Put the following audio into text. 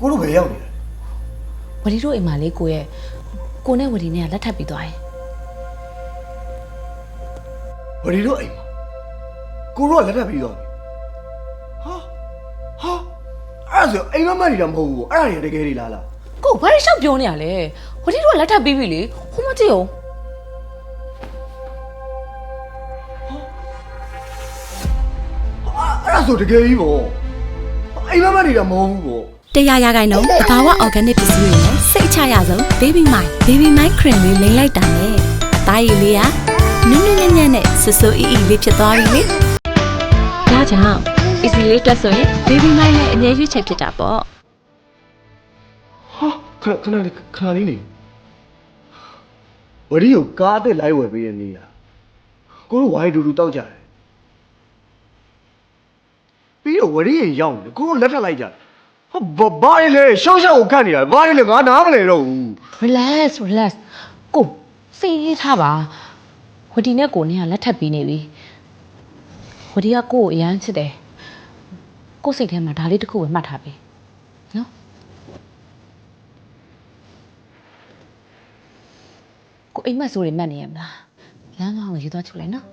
ကိုတို့ဘယ်ရောက်နေလဲဝဒီတို့အိမ်မှာလေးကိုရဲ့ကိုနဲ့ဝဒီနဲ့ကလက်ထပ်ပြီးသွားရင်ဝရီတို့အိမ်မှာကိုတို့ကလက်ထပ်ပြီးတော့ဟာဟာအဲ့ဒါဆိုအိမ်မက်မက်နေတာမဟုတ်ဘူးပေါ့အဲ့ဒါတွေတကယ်တွေလားလားကိုဘာလို့ရှောက်ပြောနေရလဲဝဒီတို့ကလက်ထပ်ပြီးပြီလေဟိုမကြည့်အောင်အဲ့ဒါဆိုတကယ်ကြီးပေါ့အိမ်မက်မက်နေတာမဟုတ်ဘူးပေါ့ တရားရဂိုင်းတော့တဘာဝ organic ပစ္စည်းတွေနဲ့စိတ်ချရဆုံး baby mind baby mind cream လေးလိမ့်လိုက်တာနဲ့အသားရည်လေးကနုနုညံ့ညံ့နဲ့ဆူဆူအီအီလေးဖြစ်သွားပြီလေဒါကြောင့် easy လေးတက်ဆိုရင် baby mind နဲ့အငြင်းရွေးချက်ဖြစ်တာပေါ့ဟာခဏခဏလေးခဏလေးနေဝရီကိုကားအစ်လိုက်ဝယ်ပေးတဲ့နေ့လားကိုတို့ဝိုင်းတူတူတောက်ကြတယ်ပြီးတော့ဝရီရင်ရောက်နေကိုတို့လက်ထပ်လိုက်ကြတယ် ဟာဘာဘာလဲရှောင်းရှောင်းကိုခတ်နေတာဘာလဲငါနားမလဲတော့ဘူး relax relax ကိုစိတ်ရေးထားပါဝဒီနဲ့ကိုနဲ့ကလက်ထပ်ပြီးနေပြီဝဒီကကိုကိုအရန်ချစ်တယ်ကိုစိတ်ထဲမှာဒါလေးတစ်ခုပဲမှတ်ထားပြီနော်ကိုအိမ်မက်ဆိုးတွေမှတ်နေရမလားလမ်းမအောင်ရေးသွားချုပ်လိုက်နော်